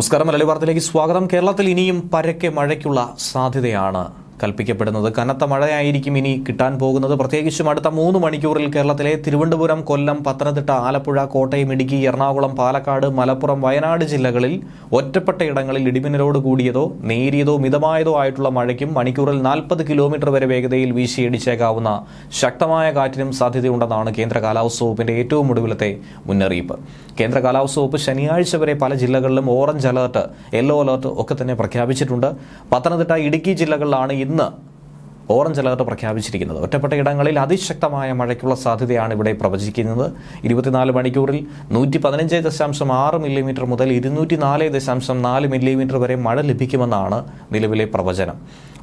നമസ്കാരം. മലയാളി വാർത്തയിലേക്ക് സ്വാഗതം. കേരളത്തിൽ ഇനിയും പരക്കെ മഴയ്ക്കുള്ള സാധ്യതയാണ്. കൽപ്പിക്കപ്പെടുന്നത്. കനത്ത മഴയായിരിക്കും ഇനി കിട്ടാൻ പോകുന്നത്. പ്രത്യേകിച്ചും അടുത്ത മൂന്ന് മണിക്കൂറിൽ കേരളത്തിലെ തിരുവനന്തപുരം കൊല്ലം പത്തനംതിട്ട ആലപ്പുഴ കോട്ടയം ഇടുക്കി എറണാകുളം പാലക്കാട് മലപ്പുറം വയനാട് ജില്ലകളിൽ ഒറ്റപ്പെട്ട ഇടങ്ങളിൽ ഇടിമിന്നലോട് കൂടിയതോ നേരിയതോ മിതമായതോ ആയിട്ടുള്ള മഴയ്ക്കും മണിക്കൂറിൽ നാൽപ്പത് കിലോമീറ്റർ വരെ വേഗതയിൽ വീശിയടിച്ചേക്കാവുന്ന ശക്തമായ കാറ്റിനും സാധ്യതയുണ്ടെന്നാണ് കേന്ദ്ര കാലാവസ്ഥ വകുപ്പിന്റെ ഏറ്റവും ഒടുവിലത്തെ മുന്നറിയിപ്പ്. കേന്ദ്ര കാലാവസ്ഥ വകുപ്പ് ശനിയാഴ്ച വരെ പല ജില്ലകളിലും ഓറഞ്ച് അലേർട്ട് യെല്ലോ അലേർട്ട് ഒക്കെ തന്നെ പ്രഖ്യാപിച്ചിട്ടുണ്ട്. പത്തനംതിട്ട ഇടുക്കി ജില്ലകളിലാണ് ഇന്ന് ഓറഞ്ച് അലർട്ട് പ്രഖ്യാപിച്ചിരിക്കുന്നത്. ഒറ്റപ്പെട്ട ഇടങ്ങളിൽ അതിശക്തമായ മഴയ്ക്കുള്ള സാധ്യതയാണ് ഇവിടെ പ്രവചിക്കുന്നത്. ഇരുപത്തിനാല് മണിക്കൂറിൽ നൂറ്റി പതിനഞ്ച് ദശാംശം ആറ് മില്ലിമീറ്റർ മുതൽ ഇരുന്നൂറ്റി നാല് ദശാംശം നാല് മില്ലിമീറ്റർ വരെ മഴ ലഭിക്കുമെന്നാണ് നിലവിലെ പ്രവചനം.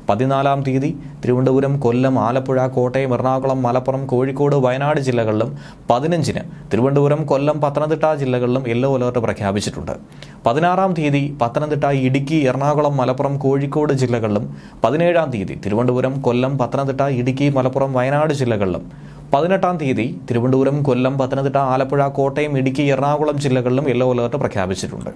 പതിനാലാം തീയതി തിരുവനന്തപുരം കൊല്ലം ആലപ്പുഴ കോട്ടയം എറണാകുളം മലപ്പുറം കോഴിക്കോട് വയനാട് ജില്ലകളിലും പതിനഞ്ചിന് തിരുവനന്തപുരം കൊല്ലം പത്തനംതിട്ട ജില്ലകളിലും യെല്ലോ അലർട്ട് പ്രഖ്യാപിച്ചിട്ടുണ്ട്. പതിനാറാം തീയതി പത്തനംതിട്ട ഇടുക്കി എറണാകുളം മലപ്പുറം കോഴിക്കോട് ജില്ലകളിലും പതിനേഴാം തീയതി തിരുവനന്തപുരം കൊല്ലം പത്തനംതിട്ട ഇടുക്കി മലപ്പുറം വയനാട് ജില്ലകളിലും പതിനെട്ടാം തീയതി തിരുവനന്തപുരം കൊല്ലം പത്തനംതിട്ട ആലപ്പുഴ കോട്ടയം ഇടുക്കി എറണാകുളം ജില്ലകളിലും യെല്ലോ അലേർട്ട് പ്രഖ്യാപിച്ചിട്ടുണ്ട്.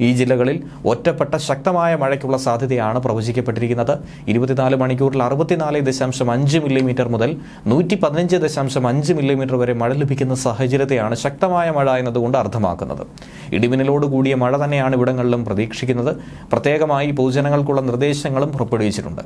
ഈ ജില്ലകളിൽ ഒറ്റപ്പെട്ട ശക്തമായ മഴയ്ക്കുള്ള സാധ്യതയാണ് പ്രവചിക്കപ്പെട്ടിരിക്കുന്നത്. ഇരുപത്തിനാല് മണിക്കൂറിൽ അറുപത്തിനാല് ദശാംശം അഞ്ച് മില്ലിമീറ്റർ മുതൽ നൂറ്റി പതിനഞ്ച് ദശാംശം അഞ്ച് മില്ലിമീറ്റർ വരെ മഴ ലഭിക്കുന്ന സാഹചര്യത്തെയാണ് ശക്തമായ മഴ എന്നതുകൊണ്ട് അർത്ഥമാക്കുന്നത്. ഇടിമിന്നലോട് കൂടിയ മഴ തന്നെയാണ് ഇവിടങ്ങളിലും പ്രതീക്ഷിക്കുന്നത്. പ്രത്യേകമായി പൊതുജനങ്ങൾക്കുള്ള നിർദ്ദേശങ്ങളും പുറപ്പെടുവിച്ചിട്ടുണ്ട്.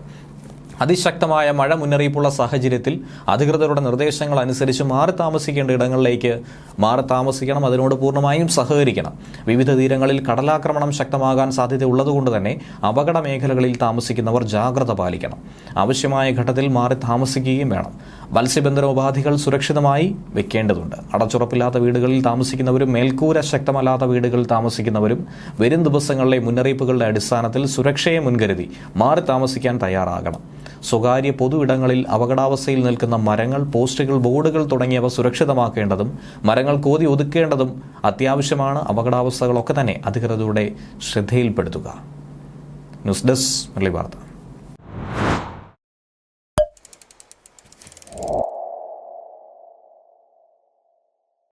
അതിശക്തമായ മഴ മുന്നറിയിപ്പുള്ള സാഹചര്യത്തിൽ അധികൃതരുടെ നിർദ്ദേശങ്ങൾ അനുസരിച്ച് മാറി താമസിക്കേണ്ട ഇടങ്ങളിലേക്ക് മാറി താമസിക്കണം. അതിനോട് പൂർണമായും സഹകരിക്കണം. വിവിധ തീരങ്ങളിൽ കടലാക്രമണം ശക്തമാകാൻ സാധ്യത ഉള്ളതുകൊണ്ട് തന്നെ അപകട മേഖലകളിൽ താമസിക്കുന്നവർ ജാഗ്രത പാലിക്കണം. ആവശ്യമായ ഘട്ടത്തിൽ മാറി താമസിക്കുകയും വേണം. മത്സ്യബന്ധന ഉപാധികൾ സുരക്ഷിതമായി വെക്കേണ്ടതുണ്ട്. അടച്ചുറപ്പില്ലാത്ത വീടുകളിൽ താമസിക്കുന്നവരും മേൽക്കൂര ശക്തമല്ലാത്ത വീടുകളിൽ താമസിക്കുന്നവരും വരും ദിവസങ്ങളിലെ മുന്നറിയിപ്പുകളുടെ അടിസ്ഥാനത്തിൽ സുരക്ഷയെ മുൻകരുതി മാറി താമസിക്കാൻ തയ്യാറാകണം. സ്വകാര്യ പൊതു ഇടങ്ങളിൽ അപകടാവസ്ഥയിൽ നിൽക്കുന്ന മരങ്ങൾ പോസ്റ്റുകൾ ബോർഡുകൾ തുടങ്ങിയവ സുരക്ഷിതമാക്കേണ്ടതും മരങ്ങൾ കോതി ഒതുക്കേണ്ടതും അത്യാവശ്യമാണ്. അപകടാവസ്ഥകളൊക്കെ തന്നെ അധികൃതരുടെ ശ്രദ്ധയിൽപ്പെടുത്തുക. ന്യൂസ് ഡെസ്ക് മുരളി വാർത്ത.